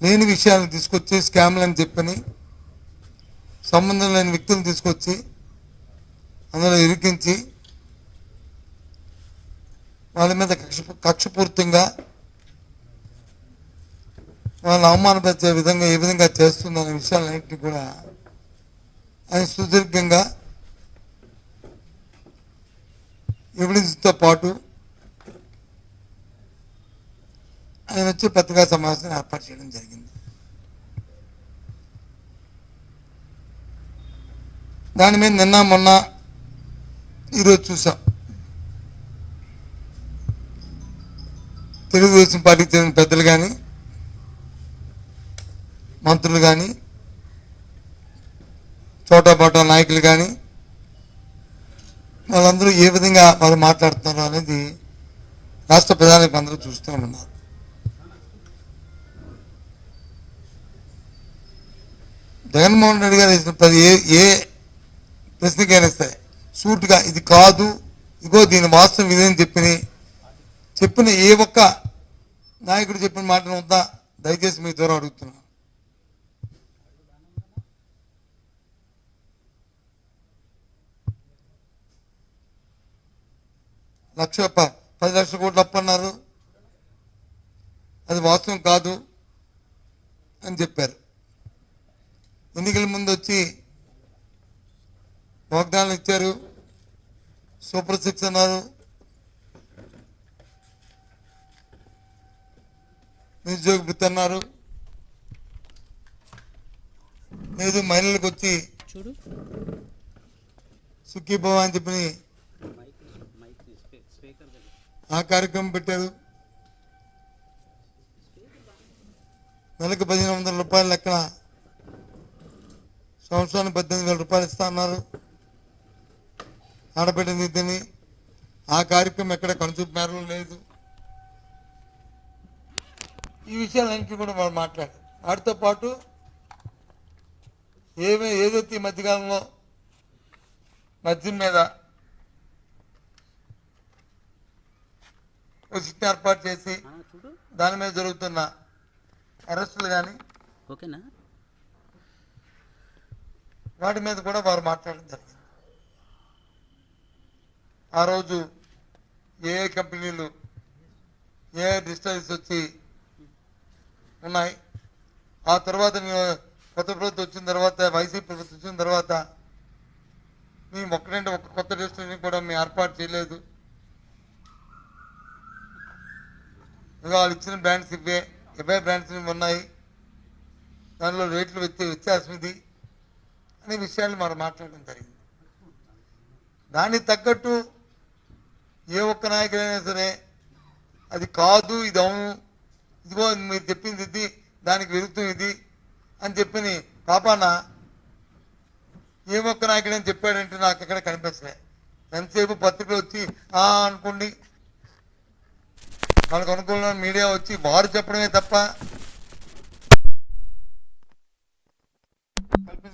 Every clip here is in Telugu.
లేని విషయాలను తీసుకొచ్చి స్కామ్లు అని చెప్పని సంబంధం లేని వ్యక్తులను తీసుకొచ్చి అందులో ఇరికించి వాళ్ళ మీద కక్ష కక్షపూర్తంగా వాళ్ళని అవమానపరిచే విధంగా ఏ విధంగా చేస్తుందనే విషయాలన్నింటినీ కూడా ఆయన సుదీర్ఘంగా ఎవిడెన్స్తో పాటు ఆయన వచ్చి పత్రికా సమావేశం ఏర్పాటు చేయడం జరిగింది. దాని మీద నిన్న మొన్న ఈరోజు చూసాం. తెలుగుదేశం పార్టీకి చెందిన పెద్దలు కానీ మంత్రులు కానీ చోటాపాటా నాయకులు కానీ వాళ్ళందరూ ఏ విధంగా వాళ్ళు మాట్లాడుతున్నారు అనేది రాష్ట్ర ప్రజలకు అందరూ చూస్తూ ఉన్నారు. జగన్మోహన్ రెడ్డి గారు వేసిన ప్రతి ఏ ఏ ప్రశ్నకైనా సరే సూటుగా ఇది కాదు ఇగో దీని వాస్తవం ఇదేని చెప్పిన చెప్పిన ఏ ఒక్క నాయకుడు చెప్పిన మాటను వద్దా దయచేసి మీ దూరం అడుగుతున్నాను లక్ష పది లక్షల కోట్లు అప్పన్నారు అది వాస్తవం కాదు అని చెప్పారు. ఎన్నికల ముందు వచ్చి వాగ్దానాలు ఇచ్చారు. సూపర్ సిక్స్ అన్నారు. నిరుద్యోగ వృత్తి అన్నారు. లేదు మహిళలకు వచ్చి చూడు. సుఖీభవ అని చెప్పి ఆ కార్యక్రమం పెట్టారు. నెలకు పదిహేను వందల రూపాయల లెక్కన సంవత్సరానికి పద్దెనిమిది వేల రూపాయలు ఇస్తా అన్నారు. ఆడబిడ్డ నిధిని ఆ కార్యక్రమం ఎక్కడ కనుచూపు మేరలో లేదు. ఈ విషయాలన్నింటినీ కూడా వాళ్ళు మాట్లాడారు వాటితో పాటు ఏమే ఏదైతే ఈ మధ్యకాలంలో మద్యం మీద సిట్ ఏర్పాటు చేసి దాని మీద జరుగుతున్న అరెస్టులు కానీ ఓకేనా? వాటి మీద కూడా వారు మాట్లాడడం జరిగింది. ఆ రోజు ఏ కంపెనీలు ఏ ఏ వచ్చి ఉన్నాయి. ఆ తర్వాత మేము కొత్త ప్రభుత్వం వచ్చిన తర్వాత వైసీపీ ప్రభుత్వం వచ్చిన తర్వాత మేము ఒక్కడంటే ఒక కొత్త డిస్టర్ని కూడా మేము ఏర్పాటు చేయలేదు. వాళ్ళు ఇచ్చిన బ్రాండ్స్ ఇవే ఇవే బ్రాండ్స్ ఉన్నాయి. దానిలో రేట్లు వ్యత్యాసం ఇది. అనే విషయాలు మనం మాట్లాడడం జరిగింది. దానికి తగ్గట్టు ఏ ఒక్క నాయకుడైనా సరే అది కాదు ఇది అవును ఇదిగో మీరు చెప్పింది ఇది దానికి విరుద్ధం ఇది అని చెప్పిన పాపాన ఏ ఒక్క నాయకుడని చెప్పాడంటే నాకు ఎక్కడ కనిపించలే. ఎంతసేపు పత్రికలు వచ్చి ఆ అనుకోండి. మనకు అనుకూలమైన మీడియా వచ్చి వారు చెప్పడమే తప్ప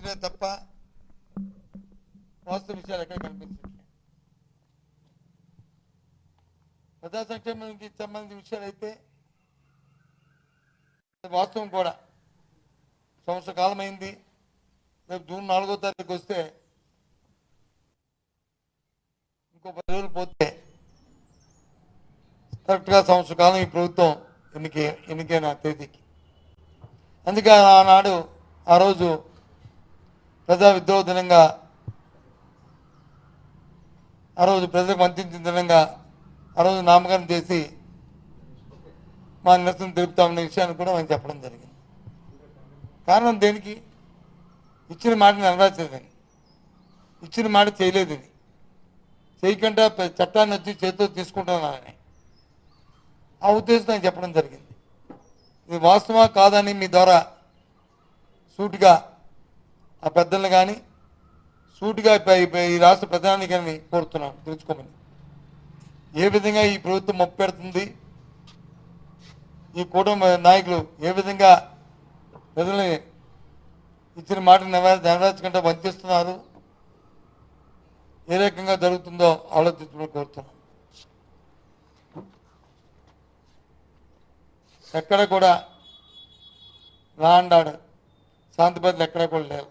కల్పించడమే తప్ప వాస్తవ విషయాలు ఎక్కడ కనిపించట్లేదు. ప్రజా సంక్షేమానికి సంబంధించిన విషయాలు అయితే వాస్తవం కూడా. సంవత్సర కాలం అయింది. రేపు జూన్ నాలుగో తారీఖు వస్తే ఇంకో పది రోజులు పోతే కరెక్ట్గా సంవత్సర కాలం ఈ ప్రభుత్వం ఎన్నికే ఎన్నికైన తేదీకి. అందుకే ఆనాడు ఆ రోజు ప్రజా విద్రోహ దినంగా ఆ రోజు ప్రజలకు అందించిన దినంగా ఆ రోజు నామకరణం చేసి మా నిరసన తెలుపుతామనే విషయాన్ని కూడా మనం చెప్పడం జరిగింది. కారణం దేనికి? ఇచ్చిన మాట నెరవేర్చలేదని ఇచ్చిన మాట చేయలేదని చేయకుండా చట్టాన్ని వచ్చి చేతితో తీసుకుంటున్నానని ఆ ఉద్దేశం నేను చెప్పడం జరిగింది. ఇది వాస్తవా కాదని మీ ద్వారా సూటిగా ఆ పెద్దలను కానీ సూటిగా ఈ రాష్ట్ర ప్రధాని కానీ కోరుతున్నాను తెలుసుకోమని. ఏ విధంగా ఈ ప్రభుత్వం మొప్పు పెడుతుంది ఈ కూటమి నాయకులు ఏ విధంగా ప్రజల్ని ఇచ్చిన మాట నెరవేర్ నెరవేర్చకుండా వంచిస్తున్నారు ఏ రకంగా జరుగుతుందో ఆలోచించమని కోరుతున్నాను ఎక్కడ కూడా లా అండ్ ఆర్డర్ శాంతి భద్రతలు ఎక్కడ కూడా లేవు.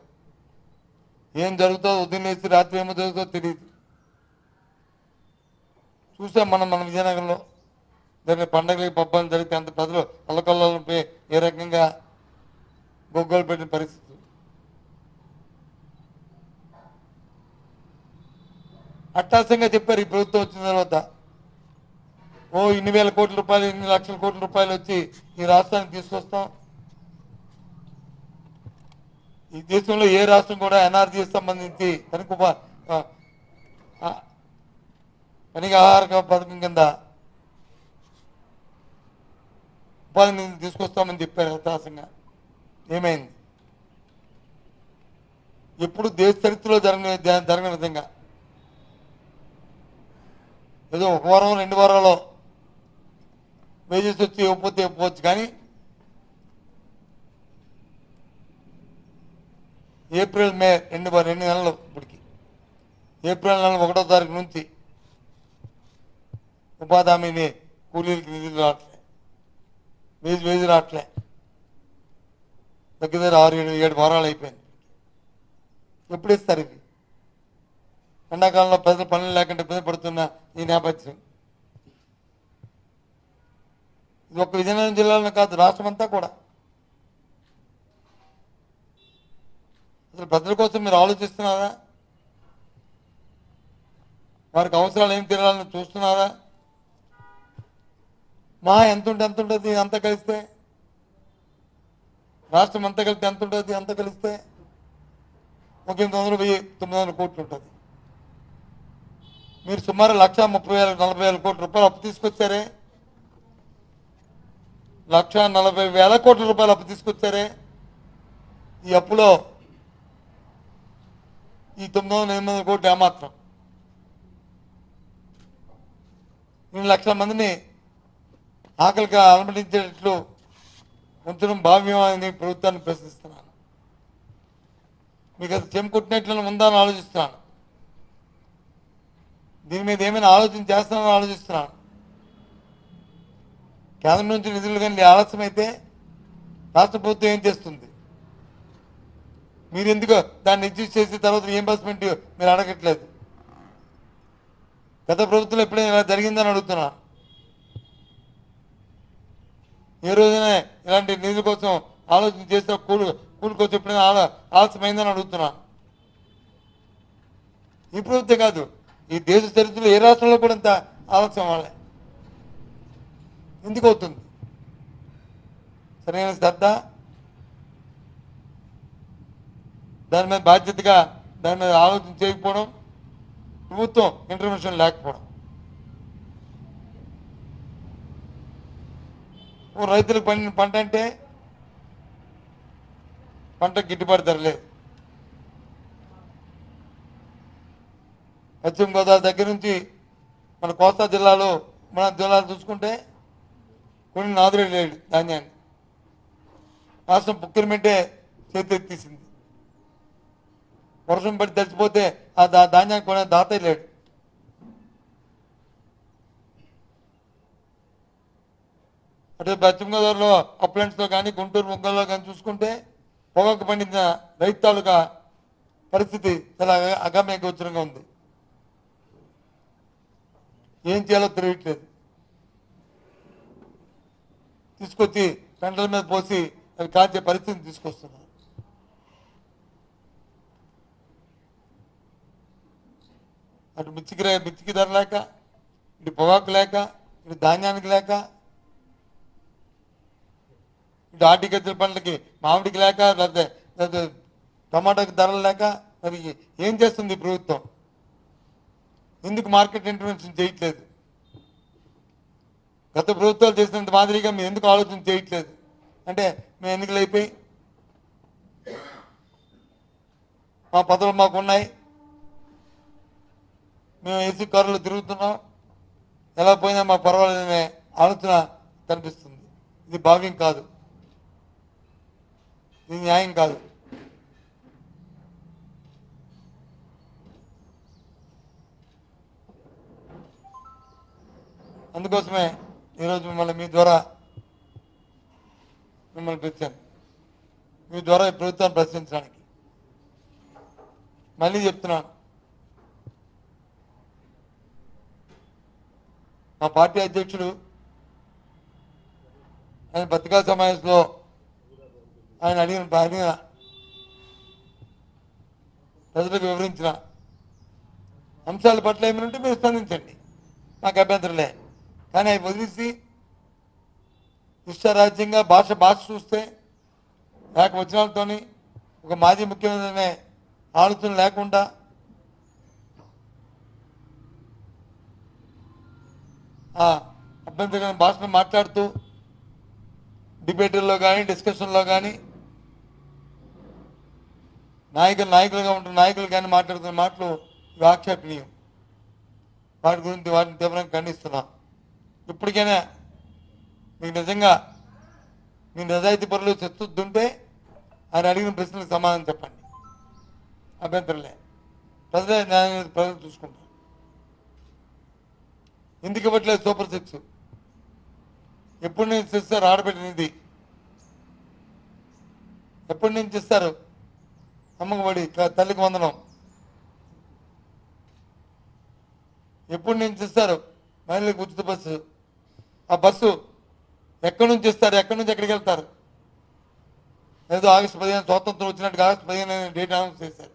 ఏం జరుగుతుందో ఉదయం రాత్రి ఏమో జరుగుతుందో తెలియదు చూసాం మనం మన విజయనగరంలో జరిగిన పండగలకి పబ్బాలు జరిగితే అంత ప్రజలు అల్లకల్లోపై ఏ రకంగా గొగ్గోలు పెట్టిన పరిస్థితి. అట్టాసంగా చెప్పారు ఈ ప్రభుత్వం వచ్చిన తర్వాత. ఓ ఇన్ని వేల కోట్ల రూపాయలు ఇన్ని లక్షల కోట్ల రూపాయలు వచ్చి ఈ రాష్ట్రానికి తీసుకొస్తాం. ఈ దేశంలో ఏ రాష్ట్రం కూడా ఎన్ఆర్జీకి సంబంధించి తనకు ఉపా- పనికి ఆహార పథకం కింద ఉపాధి నిధులు తీసుకొస్తామని చెప్పారు హతాశంగా. ఏమైంది? ఎప్పుడు దేశ చరిత్రలో జరగని జరగని విధంగా. ఏదో ఒక వారం రెండు వారాల్లో వేజెస్ వచ్చి ఇవ్వకపోతే ఇవ్వకపోవచ్చు కానీ ఏప్రిల్ మే రెండు రెండు నెలలు ఇప్పటికి. ఏప్రిల్ నెల ఒకటో తారీఖు నుంచి ఉపాధి హామీని కూలీలకి నిధులు రావట్లే. వేజు వేజు రావట్లే. దగ్గర దగ్గర ఆరు ఏడు ఏడు వారాలు అయిపోయింది. ఎప్పుడు ఇస్తారు ఇది? ఎండాకాలంలో ప్రజలు పనులు లేకుండా ఇబ్బంది పడుతున్న ఈ నేపథ్యం. ఇది ఒక విజయనగరం జిల్లాలో కాదు రాష్ట్రం అంతా కూడా. అసలు ప్రజల కోసం మీరు ఆలోచిస్తున్నారా? వారికి అవసరాలు ఏం తీరాలని చూస్తున్నారా? మా ఎంత ఉంటే ఎంత ఉంటుంది అంత కలిస్తే? రాష్ట్రం అంతా కలిస్తే ఎంత ఉంటుంది అంత కలిస్తే? ఒక ఎనిమిది వందలు వెయ్యి తొమ్మిది వందల కోట్లు ఉంటుంది. మీరు సుమారు లక్ష ముప్పై వేల నలభై వేల కోట్ల రూపాయలు అప్పు తీసుకొచ్చారే? లక్ష నలభై వేల కోట్ల రూపాయలు అప్పు తీసుకొచ్చారే? ఈ అప్పులో ఈ తొమ్మిది వందల ఎనిమిది వందల కోట్లు ఏమాత్రం. రెండు లక్షల మందిని ఆకలిగా అనుమతించేటట్లు ఉంచడం భావ్యమని ప్రభుత్వాన్ని ప్రశ్నిస్తున్నాను. మీకు అది చెంకొట్టినట్లు ఉందా అని ఆలోచిస్తున్నాను. దీని మీద ఏమైనా ఆలోచన చేస్తానని ఆలోచిస్తున్నాను. కేంద్రం నుంచి నిధులు కానీ ఆలస్యమైతే రాష్ట్ర ప్రభుత్వం ఏం చేస్తుంది? మీరు ఎందుకు దాన్ని ఎగ్జిస్ట్ చేసిన తర్వాత రియంబర్స్మెంట్ మీరు అడగట్లేదు. గత ప్రభుత్వంలో ఎప్పుడైనా ఇలా జరిగిందని అడుగుతున్నా. ఏ రోజున ఇలాంటి నిధుల కోసం ఆలోచన చేస్తే కూలు కూలి కోసం ఎప్పుడైనా ఆల ఆలస్యమైందని అడుగుతున్నాను ఈ ప్రభుత్వం కాదు ఈ దేశ చరిత్రలో ఏ రాష్ట్రంలో కూడా ఇంత ఆలస్యం వాళ్ళే ఎందుకు అవుతుంది? సరైన శ్రద్ధ దాని మీద బాధ్యతగా దాని మీద ఆలోచన చేయకపోవడం ప్రభుత్వం ఇంటర్వెన్షన్ లేకపోవడం. రైతులు రైతులకు పండిన పంట అంటే పంట గిట్టుబాటు ధర లేదు. పశ్చిమ గోదావరి దగ్గర నుంచి మన కోస్తా జిల్లాలో మన జిల్లాలు చూసుకుంటే కొన్ని నాదురే లేడు ధాన్యాన్ని. రాష్ట్రం పుక్కిరిమెంటే చేతెత్తేసింది వర్షం పడి తడిచిపోతే ఆ దా ధాన్యాన్ని కొనే దాతే లేడు అటు పశ్చిమ గోదావరిలో అప్లెంట్స్లో కానీ గుంటూరు ముగ్గల్లో కానీ చూసుకుంటే పొగాకు పండించిన రైతు తాలూకా పరిస్థితి చాలా అగ- అగమ్య గోచరంగా ఉంది ఏం చేయాలో తెలియట్లేదు తీసుకొచ్చి పెంటల మీద పోసి అవి కాల్చే పరిస్థితిని తీసుకొస్తున్నారు అటు మిర్చికి రే- మిర్చికి ధర లేక ఇటు పొగాకు లేక ఇటు ధాన్యానికి లేక ఇటు ఆర్టికల్చర్ పంటలకి మామిడికి లేక లేకపోతే లేకపోతే టమాటాకి ధరలు లేక మరి ఏం చేస్తుంది ప్రభుత్వం? ఎందుకు మార్కెట్ ఇంటర్వెన్షన్ చేయట్లేదు? గత ప్రభుత్వాలు చేసినంత మాదిరిగా మీరు ఎందుకు ఆలోచన చేయట్లేదు? అంటే మేము ఎన్నికలు అయిపోయి మా పదవులు మాకు ఉన్నాయి మేము ఏసీ కారులో తిరుగుతున్నాం ఎలా పోయినా మా పర్వాలేదనే ఆలోచన కనిపిస్తుంది. ఇది భావ్యం కాదు. ఇది న్యాయం కాదు. అందుకోసమే ఈరోజు మిమ్మల్ని మీ ద్వారా మిమ్మల్ని పిలిచాను. మీ ద్వారా ఈ ప్రభుత్వాన్ని ప్రశ్నించడానికి. మళ్ళీ చెప్తున్నాను. మా పార్టీ అధ్యక్షుడు ఆయన పత్రికా సమావేశంలో ఆయన అడిగిన అడిగిన ప్రజలకు వివరించిన అంశాల పట్ల ఏమైనా మీరు స్పందించండి. నాకు అభ్యంతరలే కానీ అవి వదిలిసి ఇష్టరాజ్యంగా భాష భాష చూస్తే లేక వచనాలతోని ఒక మాజీ ముఖ్యమంత్రి అనే ఆలోచన లేకుండా ఆ భాషను మాట్లాడుతూ డిబేట్లో కానీ డిస్కషన్లో కానీ నాయకులు నాయకులుగా ఉంటున్న నాయకులు కానీ మాట్లాడుతున్న మాటలు ఆక్షేపణీయం వాటి గురించి వాటిని తీవ్రంగా ఖండిస్తున్నాం. ఇప్పటికైనా మీకు నిజంగా మీ నిజాయితీ పనులు చిత్తుంటే ఆయన అడిగిన ప్రశ్నలకు సమాధానం చెప్పండి. అభ్యంతరలే ప్రజలే న్యాయం ప్రజలు చూసుకుంటాం ఎందుకు ఇవ్వట్లేదు సూపర్ సిక్స్? ఎప్పటి నుంచి ఇస్తారు ఆడబెట్టినది ఎప్పటి నుంచి ఇస్తారు? అమ్మకబడి తల్లికి వందనం. ఎప్పటి నుంచి ఇస్తారు? మహిళలకు ఉచిత బస్సు. ఆ బస్సు ఎక్కడి నుంచి ఇస్తారు? ఎక్కడి నుంచి ఎక్కడికి వెళ్తారు? ఏదో ఆగస్టు పదిహేను స్వాతంత్రం వచ్చినట్టుగా ఆగస్టు పదిహేను డేట్ అనౌన్స్ చేశారు.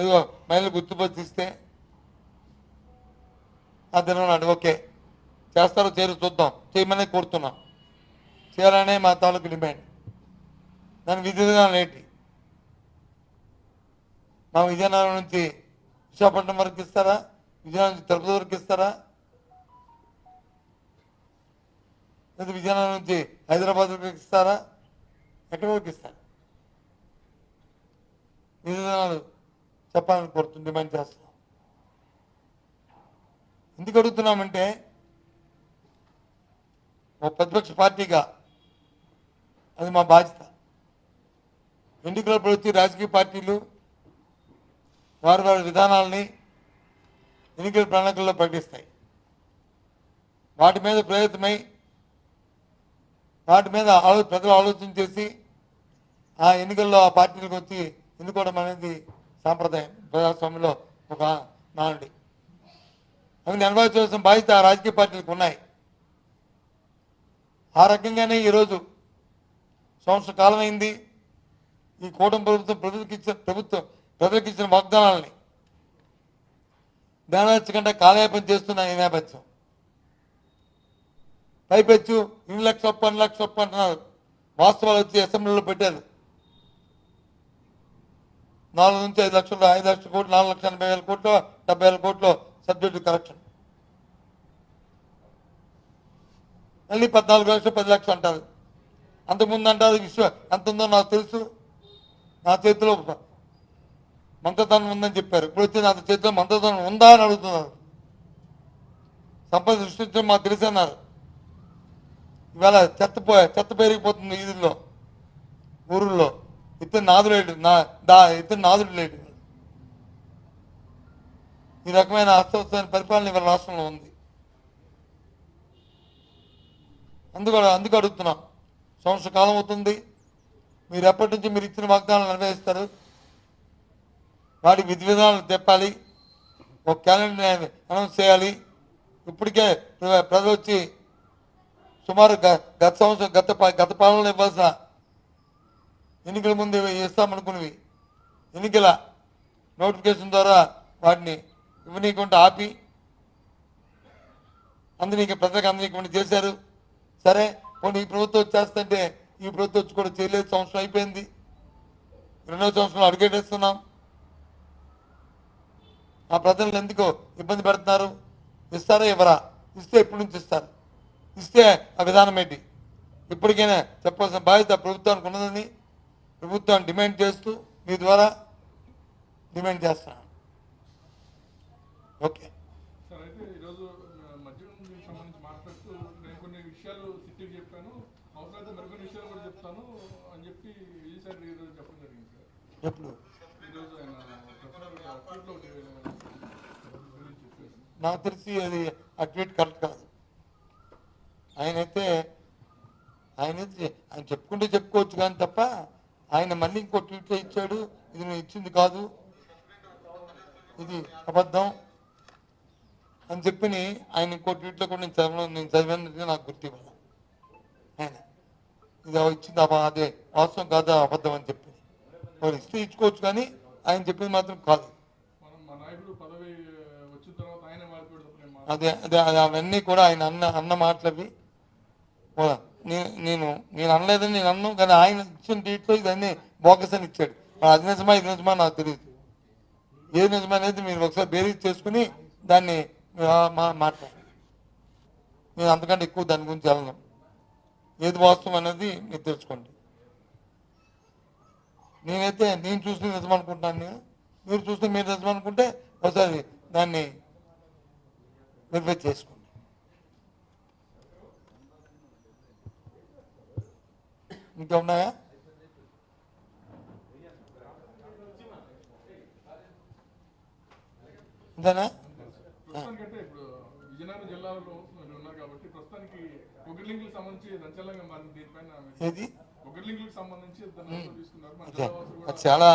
ఏదో మహిళలకు ఉచిత బస్సు ఇస్తే ఆ నాడు ఓకే. చేస్తారో చేరు చూద్దాం. చేయమని కోరుతున్నాం. చేయాలనే మా తాలూకు డిమాండ్. దాని విధి విధానం ఏంటి? మా విజయనగరం నుంచి విశాఖపట్నం వరకు ఇస్తారా? విజయనగరం నుంచి తిరుపతి వరకు ఇస్తారా? లేదా విజయనగరం నుంచి హైదరాబాద్ వరకు ఇస్తారా? ఎక్కడి వరకు ఇస్తారు? విధానాలు చెప్పాలని కోరుతుంది డిమాండ్ చేస్తాం. ఎందుకు అడుగుతున్నామంటే ఒక ప్రతిపక్ష పార్టీగా అది మా బాధ్యత. ఎన్నికలప్పుడు వచ్చి రాజకీయ పార్టీలు వారి వారి విధానాలని ఎన్నికల ప్రణాళికల్లో ప్రకటిస్తాయి. వాటి మీద ప్రేరితమై వాటి మీద ఆలో ప్రజలు ఆలోచన చేసి ఆ ఎన్నికల్లో ఆ పార్టీలకు వచ్చి ఎన్నుకోవడం అనేది సాంప్రదాయం. ప్రజాస్వామ్యంలో ఒక నాండి అవి నెరవేర్చవలసిన బాధ్యత ఆ రాజకీయ పార్టీలకు ఉన్నాయి. ఆ రకంగానే ఈరోజు సంవత్సర కాలం అయింది. ఈ కూటమి ప్రభుత్వం ప్రజలకు ఇచ్చిన ప్రభుత్వం ప్రజలకు ఇచ్చిన వాగ్దానాలని నెరవేర్చకుండా కాలయాపం చేస్తున్న ఈ నేపథ్యం. పైపెచ్చు ఇన్ని లక్ష ఒప్పు అన్ని లక్ష ఒప్పు అంటున్నారు. వాస్తవాలు వచ్చి అసెంబ్లీలో పెట్టారు. నాలుగు నుంచి ఐదు లక్షలు ఐదు లక్షల కోట్లు నాలుగు లక్షల ఎనభై వేల కోట్లు డెబ్బై వేల కోట్లు సబ్జెక్టు కరెక్షన్ మళ్ళీ పద్నాలుగు లక్షలు పది లక్షలు అంటారు. అంతకుముందు అంటారు విశ్వ ఎంత ఉందో నాకు తెలుసు. నా చేతిలో మంత్రధనం ఉందని చెప్పారు. ఇప్పుడు వచ్చి నా చేతిలో మంత్రధనం ఉందా అని అడుగుతున్నారు. సంపద సృష్టించడం మాకు తెలుసు అన్నారు. ఇవాళ చెత్త చెత్త పెరిగిపోతుంది వీధుల్లో ఊరుల్లో. ఇతను నాదుడు లేడు నా దా ఇతను నాదుడు లేడు. ఈ రకమైన అస్తవ్యస్తమైన పరిపాలన ఇవాళ రాష్ట్రంలో ఉంది. అందుకు అందుకు అడుగుతున్నాం. సంవత్సర కాలం అవుతుంది. మీరు ఎప్పటి నుంచి మీరు ఇచ్చిన వాగ్దానాలు నిర్వహిస్తారు వాటి విధి విధానాలు తెప్పాలి. ఒక క్యాలెండర్ అనౌన్స్ చేయాలి. ఇప్పటికే ప్రజలు వచ్చి సుమారు గ- గత సంవత్సరం గత గత పాలనలో ఇవ్వాల్సిన ఎన్నికల ముందు ఇస్తామనుకున్నవి. ఎన్నికల నోటిఫికేషన్ ద్వారా వాటిని ఇవ్వనీయకుండా ఆపి. అందరికీ ప్రజలకు అందరికీ చేశారు. సరే పోనీ ఈ ప్రభుత్వం వచ్చేస్తుంటే ఈ ప్రభుత్వం వచ్చి కూడా చేయలేదు సంవత్సరం అయిపోయింది. రెండో సంవత్సరం అడుగేటేస్తున్నాం ఆ ప్రజలను ఎందుకు ఇబ్బంది పెడుతున్నారు? ఇస్తారా ఇవ్వరా? ఇస్తే ఎప్పటి నుంచి ఇస్తారు? ఇస్తే ఆ విధానం ఏంటి? ఇప్పటికైనా చెప్పాల్సిన బాధ్యత ప్రభుత్వానికి ఉన్నదని ప్రభుత్వాన్ని డిమాండ్ చేస్తూ మీ ద్వారా డిమాండ్ చేస్తున్నాను. ఓకే. సార్ అయితే ఈరోజు ఆ, మద్యం దీనికి సంబంధించి మాట్లాడుతూ నేను కొన్ని విషయాలు సిట్టికి చెప్పాను. అవసరమైతే మరికొన్ని విషయాలు కూడా చెప్తాను అని చెప్పి విజయ్ సార్ ఈరోజు చెప్పడం జరిగింది సార్. ఎప్పుడు? ఈరోజు ఆయన చెప్పినారు ట్వీట్లో ఒకటి గురించి చెప్పారు. నాకు తెలిసి అది ఆ ట్వీట్ కరెక్ట్ కాదు. ఆయనైతే ఆయనైతే ఆయన చెప్పుకుంటే చెప్పుకోవచ్చు కానీ తప్ప ఆయన మళ్ళీ ఇంకో ట్వీట్ ఇచ్చాడు. ఇది నువ్వు ఇచ్చింది కాదు. ఇది అబద్ధం. అని చెప్పి ఆయన ఇంకో ట్వీట్లో కూడా నేను చదవడం నేను చదివినది నాకు గుర్తు ఆయన. ఇది ఇచ్చింది అదే వాస్తవం కాదా అబద్ధం అని చెప్పి వాళ్ళు ఇస్తే ఇచ్చుకోవచ్చు కానీ ఆయన చెప్పింది మాత్రం కాదు. అదే అదే అదే అవన్నీ కూడా ఆయన అన్న అన్న మాటలవి. నేను నేను అనలేదని నేను అన్నాను కానీ ఆయన ఇచ్చిన డేట్లో ఇదన్నీ బోగస్ అని ఇచ్చాడు. అది నిజమా ఇది నిజమా నాకు తెలియదు ఏది నిజమా అనేది మీరు ఒకసారి బేరీజ్ చేసుకుని దాన్ని మాట్లాడు మా నేను అంతకంటే ఎక్కువ దాని గురించి వెళ్ళను. ఏది వాస్తవం అనేది మీరు తెలుసుకోండి. నేనైతే నేను చూసిన నిజమనుకుంటాను నేను. మీరు చూస్తే మీరు నిజం అనుకుంటే ఒకసారి దాన్ని వెరిఫై చేసుకోండి. ఇంకా ఉన్నాయా ఇంతేనా? ఇప్పుడు విజయనగరం జిల్లాలో మీరు ఉన్నారు కాబట్టి ప్రస్తుతానికి పొగిర్లింగ్లకు సంబంధించి సంచలనంగా మారిన దీనిపైన ఏది? సంబంధించి తీసుకున్నారు. అదే. చాలా.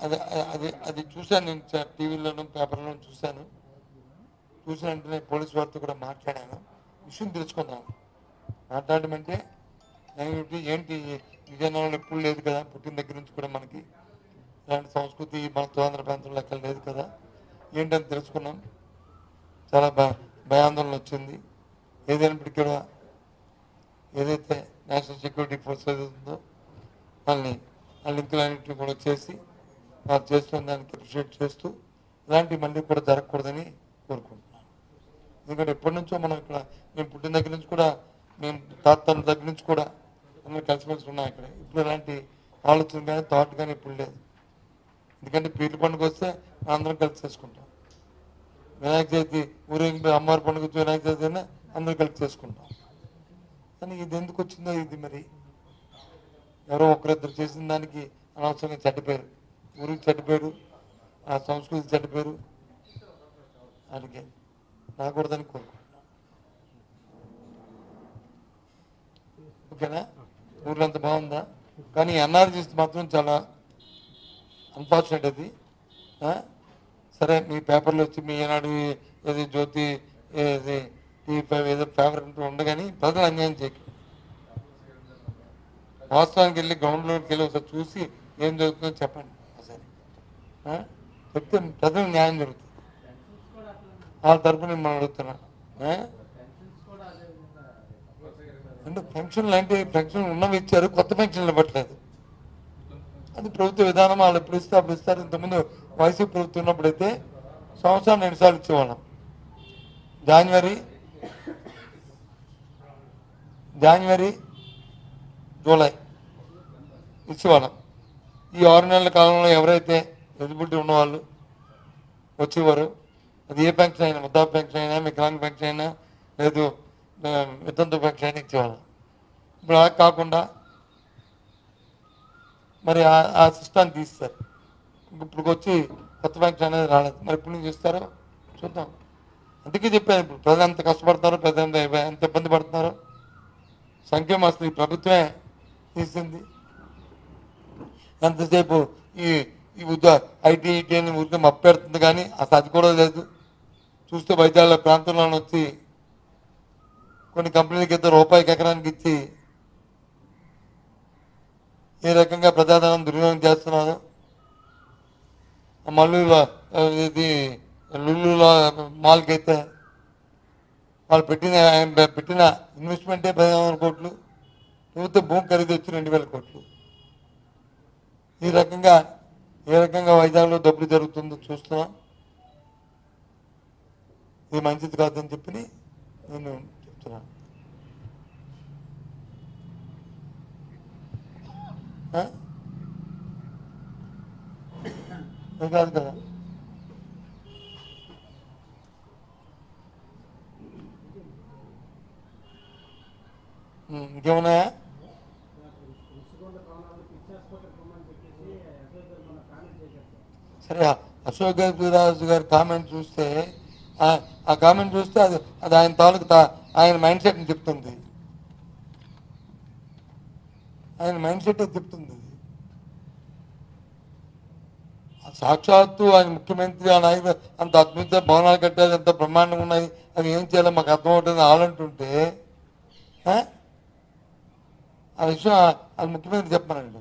అది అది అది చూశాను నేను టీవీలోను పేపర్లోను చూశాను. చూసిన వెంటనే పోలీస్ వారితో కూడా మాట్లాడాను. విషయం తెలుసుకున్నాను. మాట్లాడమంటే ఏంటి? విజయనగరంలో ఎప్పుడు లేదు కదా? పుట్టిన దగ్గర నుంచి కూడా మనకి ఇలాంటి సంస్కృతి మన స్వాతంత్ర ప్రాంతంలో ఎక్కడ లేదు కదా? ఏంటని తెలుసుకున్నాం. చాలా భయాందోళన వచ్చింది. ఏదైనప్పటికీ కూడా ఏదైతే నేషనల్ సెక్యూరిటీ ఫోర్స్ ఏదైతుందో ఉందో వాళ్ళని ఆ లింకులన్నింటినీ కూడా చేసి వారు చేస్తున్న దానికి అప్రిషియేట్ చేస్తూ ఇలాంటివి మళ్ళీ కూడా జరగకూడదని కోరుకుంటున్నాను. ఎందుకంటే ఎప్పటి నుంచో మనం ఇక్కడ మేము పుట్టిన దగ్గర నుంచి కూడా మేము తాతల దగ్గర నుంచి కూడా అందరూ కలిసిమెలిసి ఉన్నాం ఇక్కడ. ఇప్పుడు ఇలాంటి ఆలోచన కానీ థాట్ కానీ ఇప్పుడు లేదు. ఎందుకంటే పీర్ల పండుగ వస్తే అందరం కలిసి చేసుకుంటాం. వినాయక చవితి ఊరేగింపు అమ్మవారి పండుగ వినాయక చవితి అయినా అందరూ కలిసి చేసుకుంటాం. కానీ ఇది ఎందుకు వచ్చిందో ఇది మరి? ఎవరో ఒకరిద్దరు చేసిన దానికి అనవసరంగా చెడ్డపేరు. ఊరికి చెడ్డపేరు ఆ సంస్కృతి చెడ్డపేరు. అందుకే రాకూడదని కోరుకుంటున్నాను ఓకేనా? ఊర్లో అంత బాగుందా? కానీ ఎన్ఆర్జీస్ మాత్రం చాలా అన్ఫార్చునేట్ అది. సరే మీ పేపర్లో వచ్చి మీ ఈనాడు ఏది జ్యోతి ఏది ఈ ఏదో పేపర్ అంటూ ఉండగాని ప్రజలు అన్యాయం చేయకు. వాస్తవానికి వెళ్ళి గ్రౌండ్లోకి వెళ్ళి ఒకసారి చూసి ఏం జరుగుతుందో చెప్పండి. ఒకసారి. చెప్తే ప్రజలు న్యాయం జరుగుతుంది. వాళ్ళ తరపున మిమ్మల్ని అడుగుతున్నా. ఆ? అంటే పెన్షన్లు అంటే పెన్షన్లు ఉన్నవి ఇచ్చారు కొత్త పెన్షన్లు ఇవ్వట్లేదు. అది ప్రభుత్వ విధానం వాళ్ళు ఎప్పుడు ఇస్తే అప్పుడు ఇస్తారు. ఇంతకుముందు వైసీపీ ప్రభుత్వం ఉన్నప్పుడైతే సంవత్సరం రెండు సార్లు ఇచ్చేవాళ్ళం. జనవరి జనవరి జూలై ఇచ్చేవాళ్ళం. ఈ ఆరు నెలల కాలంలో ఎవరైతే ఎలిజిబిలిటీ ఉన్నవాళ్ళు వచ్చేవారు అది ఏ పెన్షన్ అయినా వృద్ధా పెన్షన్ అయినా వికలాంగ్ పెన్షన్ అయినా లేదు వితంతు పెన్షన్ అయినా ఇచ్చేవాళ్ళం. ఇప్పుడు అలా కాకుండా మరి ఆ- సిస్టాన్ని తీస్తారు ఇప్పుడు వచ్చి కొత్త పెన్షన్ అనేది రాలేదు. మరి ఇప్పుడు నుంచి ఇస్తారో చూద్దాం. అందుకే చెప్పాను ఇప్పుడు ప్రజలు ఎంత కష్టపడతారో ప్రజలు ఎంత ఇబ్బంది పడుతున్నారో. సంక్షేమ అసలు ఈ ప్రభుత్వమే తీసింది. ఎంతసేపు ఈ ఈ ఉద్ద ఐటీ ఐటీ అని ఊరికే మప్పెడుతుంది కానీ అసలు అది కూడా లేదు. చూస్తే వైద్యాల ప్రాంతంలో వచ్చి కొన్ని కంపెనీలకి ఇద్దరు రూపాయికి ఎకరానికి ఇచ్చి ఈ రకంగా ప్రజాధనం దుర్వినియోగం చేస్తున్నారు. మళ్ళీ ఇది లుల్లులో మాల్కి అయితే వాళ్ళు పెట్టిన పెట్టిన ఇన్వెస్ట్మెంటే పదిహేను వందల కోట్లు ప్రభుత్వ భూమి ఖరీదు వచ్చి రెండు వేల కోట్లు. ఈ రకంగా ఏ రకంగా వైజాగ్లో డబ్బులు జరుగుతుందో చూస్తున్నాం. ఇది మంచిది కాదని చెప్పి నేను చెప్తున్నాను. అది కాదు కదా? ఇంకేమున్నాయా? సరే అశోక్ రాజు గారి కామెంట్ చూస్తే ఆ- కామెంట్ చూస్తే అది అది ఆయన తాలూకు తా- ఆయన మైండ్ సెట్ని చెప్తుంది. ఆయన మైండ్ సెట్ చెప్తుంది సాక్షాత్తు ఆయన ముఖ్యమంత్రి ఆ నాయకు అంత అద్భుత భవనాలు కట్టారు ఎంత బ్రహ్మాండంగా ఉన్నాయి అది ఏం చేయాలో మాకు అర్థం అవుతుంది ఆలంటుంటే ఆ? విషయం అది ముఖ్యమంత్రి చెప్పనండి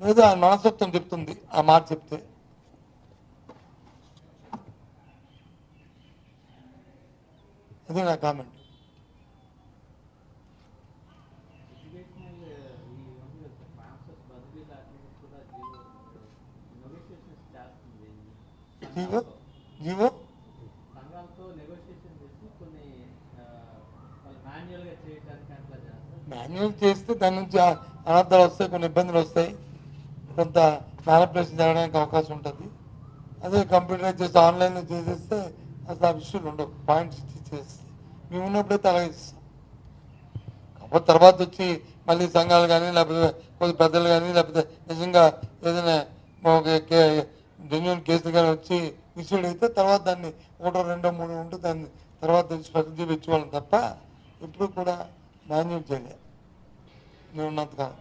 లేదా ఆయన మనస్తత్వం చెప్తుంది ఆ మాట చెప్తే. అదే నా కామెంట్. మాన్యువల్ చేస్తే దాని నుంచి అనర్థాలు వస్తాయి కొన్ని ఇబ్బందులు వస్తాయి. కొంత మ్యానిపులేషన్ జరగడానికి అవకాశం ఉంటుంది. అదే కంప్యూటర్ చేసి ఆన్లైన్లో చేసేస్తే అసలు ఆ విషయాలు ఉండవు. పాయింట్స్ చేస్తే మేము ఉన్నప్పుడైతే అలాగే ఇస్తాం కాకపోతే తర్వాత వచ్చి మళ్ళీ సంఘాలు కానీ లేకపోతే కొద్ది పెద్దలు కానీ లేకపోతే నిజంగా ఏదైనా జెన్యున్ కేసులు కానీ వచ్చి ఇష్యూడ్ అయితే తర్వాత దాన్ని ఒకటో రెండో మూడు ఉంటే దాన్ని తర్వాత స్పెషల్ చూపించుకోవాలి తప్ప ఇప్పుడు కూడా మాన్యువల్ చేయలే. నేను ఉన్నంతకాలం.